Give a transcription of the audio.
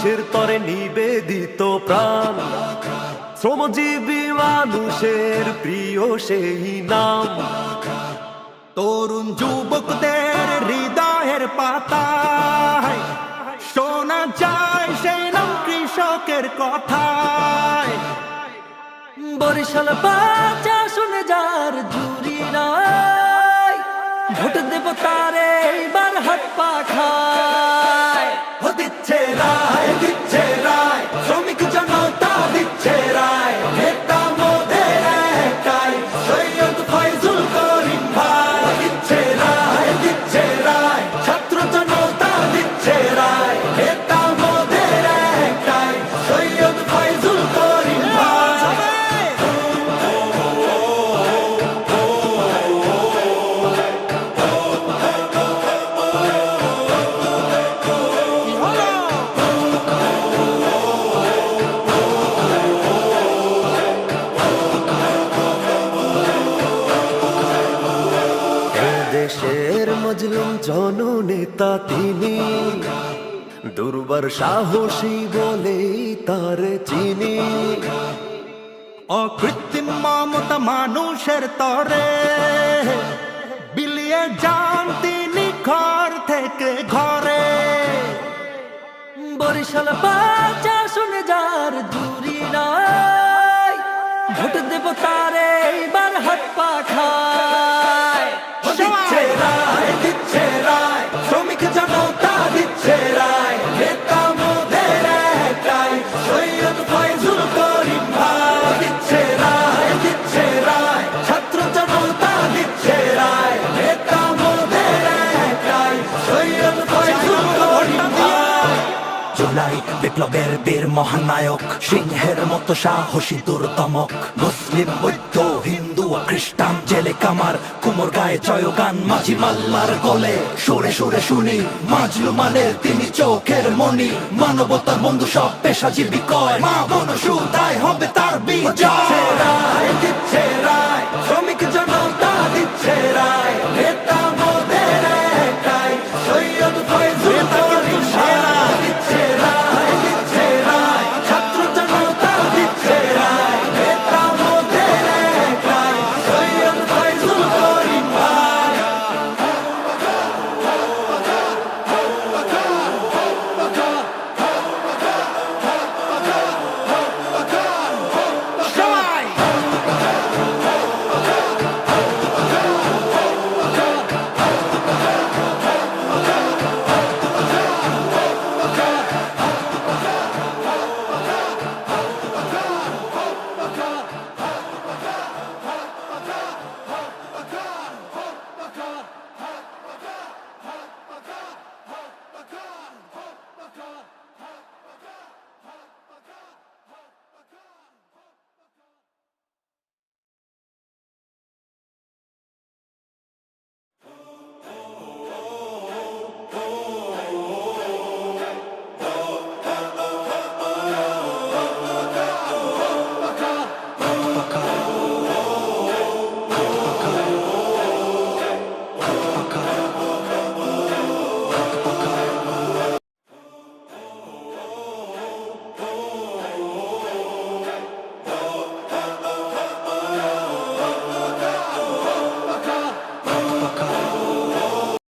মানুষের তরে নিবেদিত প্রাণ। শ্রমজীবী মানুষের প্রিয় সেই নাম। তরুণ যুবকদের হৃদয়ের পাতায় শোনা যায় সেই নাম কৃষকের কথায়। বরিশাল বাচ্চা শুনে যার জুরি নাই। ভোট দেব তারে এইবার হাত পাখায় দেশের মজলুম জননেতা তিনি। দুর্বার সাহসী বলেই তার চিনি। অকৃত্রিম মমতা মানুষের তরে। বিলিয়ে যান তিনি ঘর থেকে ঘরে। বরিশাল বাচ্চা শুনে যার জুরি নাই। ভোট দেব তারে, এইবার হাত রায় দিচ্ছে রায় বিপ্লবের বীর মহানায়ক, সিংহের মতো সাহসী দুর্দমক। মুসলিম, বৌদ্ধ, হিন্দু খ্রিস্টান, জেলে কামার, কুমোর গায়ে চয়গান মাঝি মাল্লার গলে সুরে সুরে শুনি, মাজলুমানের তিনি চোখের মনি মানবতার বন্ধু সব পেশাজীবী কয়, মা বন তাই হবে তার বিজয়।